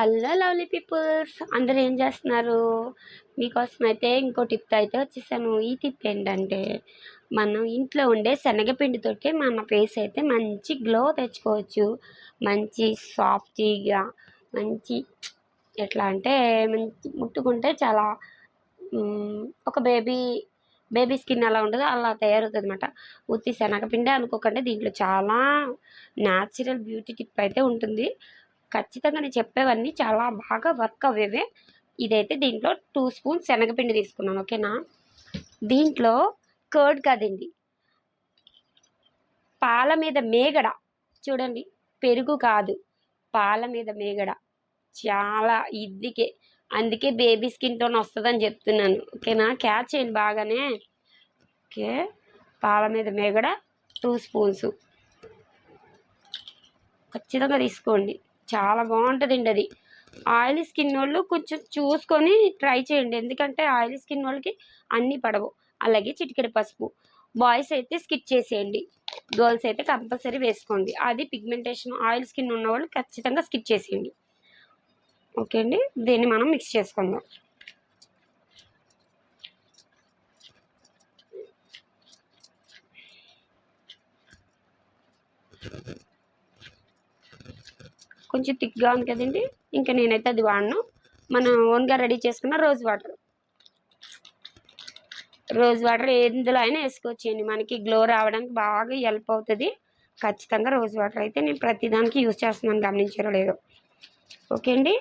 Hello lovely peoples అందరూ ఏం చేస్తున్నారు? మీకోసం అయితే ఇంకో టిప్ అయితే వచ్చేసాను. ఈ టిప్ ఏంటంటే మనం ఇంట్లో ఉండే శనగపిండితోటి మన ఫేస్ అయితే మంచి గ్లో తెచ్చుకోవచ్చు. మంచి సాఫ్టీగా మంచి ఎట్లా అంటే మంచి ముట్టుకుంటే చాలా ఒక బేబీ బేబీ స్కిన్ ఎలా ఉంటుందో అలా తయారవుతుంది అనమాట ఉత్తి శనగపిండి అనుకోకుండా దీంట్లో చాలా న్యాచురల్ బ్యూటీ టిప్ అయితే ఉంటుంది. ఖచ్చితంగా నేను చెప్పేవన్నీ చాలా బాగా వర్క్ అవ్వేవే. ఇదైతే దీంట్లో టూ స్పూన్స్ శనగపిండి తీసుకున్నాను ఓకేనా? దీంట్లో కర్డ్ కదండి. పాల మీద మేగడ చూడండి పెరుగు కాదు. పాల మీద మేగడ. చాలా ఇదికే. అందుకే బేబీ స్కిన్ టోన్ వస్తుందని చెప్తున్నాను. ఓకేనా? క్యాచ్ చేయండి బాగానే. ఓకే. పాల మీద మేగడ టూ స్పూన్స్. ఖచ్చితంగా తీసుకోండి. చాలా బాగుంటుందండి అది. ఆయిల్ స్కిన్ వాళ్ళు కొంచెం చూసుకొని ట్రై చేయండి. ఎందుకంటే ఆయిల్ స్కిన్ వాళ్ళకి అన్నీ పడవు. అలాగే చిటికెడు పసుపు. బాయ్స్ అయితే స్కిప్ చేసేయండి. గర్ల్స్ అయితే కంపల్సరీ వేసుకోండి. అది పిగ్మెంటేషన్ ఆయిల్ స్కిన్ ఉన్న వాళ్ళు ఖచ్చితంగా స్కిప్ చేసేయండి. ఓకే అండి. దీన్ని మనం మిక్స్ చేసుకుందాం. కొంచెం థిక్గా ఉంది కదండి. ఇంకా నేనైతే అది వాడను. మనం ఓన్గా రెడీ చేసుకున్న రోజ్ వాటర్. రోజ్ వాటర్ ఎందులో అయినా వేసుకోవచ్చండి. మనకి గ్లో రావడానికి బాగా హెల్ప్ అవుతుంది. ఖచ్చితంగా రోజ్ వాటర్ అయితే నేను ప్రతిదానికి యూజ్ చేస్తున్నాను. గమనించారో లేదో. ఓకే అండి.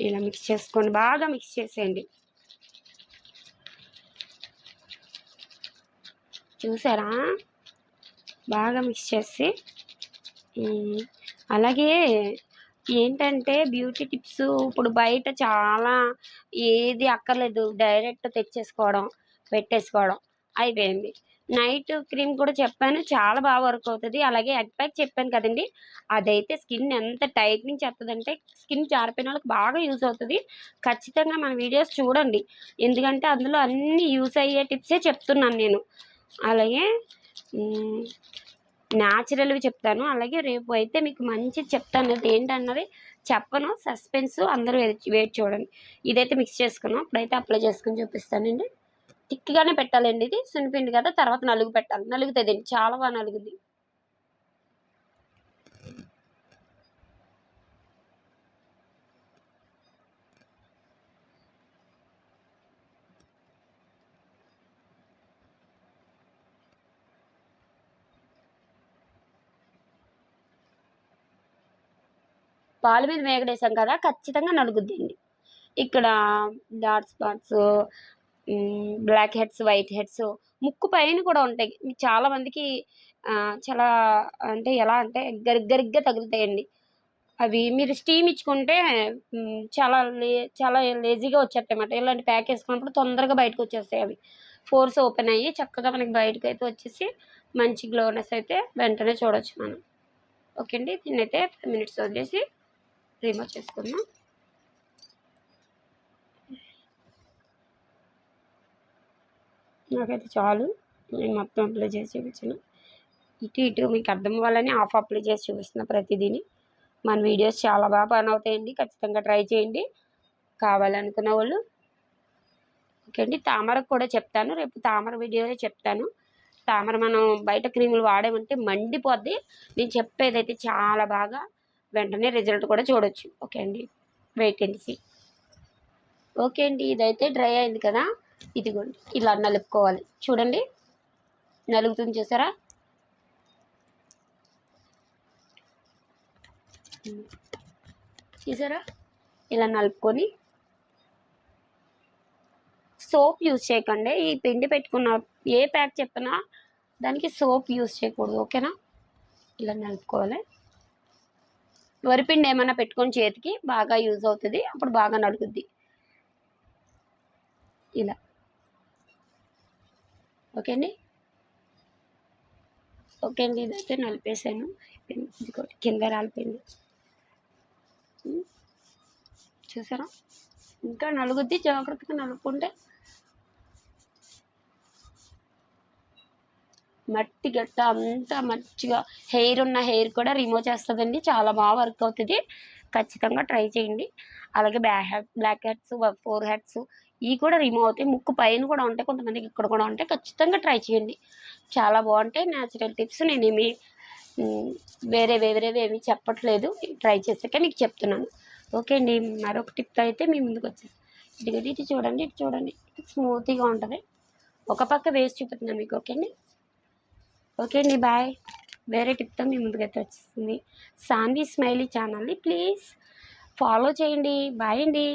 ఇలా మిక్స్ చేసుకోండి. బాగా మిక్స్ చేసేయండి. చూసారా? బాగా మిక్స్ చేసి అలాగే ఏంటంటే బ్యూటీ టిప్స్ ఇప్పుడు బయట చాలా ఏది అక్కర్లేదు. డైరెక్ట్ తెచ్చేసుకోవడం పెట్టేసుకోవడం. అయిపోయింది. నైట్ క్రీమ్ కూడా చెప్పాను. చాలా బాగా వర్క్ అవుతుంది. అలాగే ఎగ్ ప్యాక్ చెప్పాను కదండి. అదైతే స్కిన్ ఎంత టైట్నింగ్ చేస్తుందంటే స్కిన్ జారిపోయిన వాళ్ళకి బాగా యూజ్ అవుతుంది. ఖచ్చితంగా మన వీడియోస్ చూడండి. ఎందుకంటే అందులో అన్ని యూస్ అయ్యే టిప్సే చెప్తున్నాను నేను. అలాగే న్యాచురల్వి చెప్తాను. అలాగే రేపు అయితే మీకు మంచి చెప్తాను. అది ఏంటన్నది చెప్పను. సస్పెన్స్ అందరూ వెయిట్ చూడండి. ఇదైతే మిక్స్ చేసుకున్నాం. ఇప్పుడైతే అప్లై చేసుకుని చూపిస్తానండి. థిక్గానే పెట్టాలండి ఇది. సున్నిపిండి కదా తర్వాత నలుగు పెట్టాలి. నలుగుతుంది చాలా బాగా నలుగుద్ది పాలు మీద మేగడేసాం కదా ఖచ్చితంగా నలుగుద్దండి. ఇక్కడ dark spots black heads white heads ముక్కు పైన కూడా ఉంటాయి. చాలా మందికి చాలా అంటే ఎలా అంటే గరిగ్గరిగ్గా తగులుతాయండి. అవి మీరు స్టీమ్ ఇచ్చుకుంటే చాలా లే చాలా లేజీగా వచ్చేస్తాయి ఇలాంటి ప్యాక్ వేసుకున్నప్పుడు తొందరగా బయటకు వచ్చేస్తాయి అవి. ఫోర్స్ ఓపెన్ అయ్యి చక్కగా మనకి బయటకు అయితే వచ్చేసి మంచి గ్లోనెస్ అయితే వెంటనే చూడొచ్చు మనం. ఓకే అండి దీన్ని అయితే ఫైవ్ మినిట్స్ వదిలేసి రిమూవ్ చేసుకుందాం నాకైతే చాలు. నేను మొత్తం అప్లై చేసి చూపించిన. ఇటు ఇటు మీకు అర్థం అవ్వాలని హాఫ్ అప్లై చేసి చూపిస్తున్న ప్రతిదీని. మన వీడియోస్ చాలా బాగా పని అవుతాయండి. ఖచ్చితంగా ట్రై చేయండి. కావాలనుకున్న వాళ్ళు. ఓకే అండి. తామరకు కూడా చెప్తాను. రేపు తామర వీడియోలో చెప్తాను. తామర మనం బయట క్రీములు వాడామంటే మండిపోద్ది. నేను చెప్పేదైతే చాలా బాగా వెంటనే రిజల్ట్ కూడా చూడొచ్చు. ఓకే అండి. వెయిట్ అండ్ సీ ఓకే అండి ఇదైతే డ్రై అయింది కదా? ఇదిగోండి ఇలా నలుపుకోవాలి. చూడండి. నలుగుతుంది చూసారా? చూసారా? ఇలా నలుపుకొని. సోప్ యూజ్ చేయకండి. ఈ పిండి పెట్టుకున్న ఏ ప్యాక్ చెప్పినా దానికి సోప్ యూజ్ చేయకూడదు. ఓకేనా ఇలా నలుపుకోవాలి. వరిపిండి ఏమైనా పెట్టుకొని చేతికి బాగా యూజ్ అవుతుంది అప్పుడు బాగా నలుగుద్ది. ఇలా. ఓకే అండి? ఓకే అండి ఇదైతే నలిపేసాను. అయిపోయింది కింద రాలిపోయింది. చూసారా? ఇంకా నలుగుద్ది జాగ్రత్తగా నలుపుకుంటే మట్టి గట్ట అంతా మంచిగా హెయిర్ ఉన్న హెయిర్ కూడా రిమూవ్ చేస్తుందండి. చాలా బాగా వర్క్ అవుతుంది. ఖచ్చితంగా ట్రై చేయండి. అలాగే back head black heads four heads ఇవి కూడా రిమూవ్ అవుతాయి. ముక్కు పైన కూడా ఉంటాయి. కొంతమందికి ఇక్కడ కూడా ఉంటాయి. ఖచ్చితంగా ట్రై చేయండి. చాలా బాగుంటాయి. న్యాచురల్ టిప్స్ నేను ఏమి వేరే వేరేవి ఏమి చెప్పట్లేదు. ట్రై చేసాక మీకు చెప్తున్నాను. ఓకే అండి. మరొక టిప్ అయితే మీ ముందుకు వచ్చేసి ఇటు ఇది చూడండి ఇది చూడండి. స్మూత్గా ఉంటుంది. ఒక పక్క వేసి చూపుతున్నాను మీకు. ఓకే అండి. ఓకే అండి బాయ్. వేరే టిప్తో మీ ముందుకైతే వచ్చేస్తుంది సాన్వి స్మైలీ ఛానల్ని ప్లీజ్ ఫాలో చేయండి. బాయ్ అండి.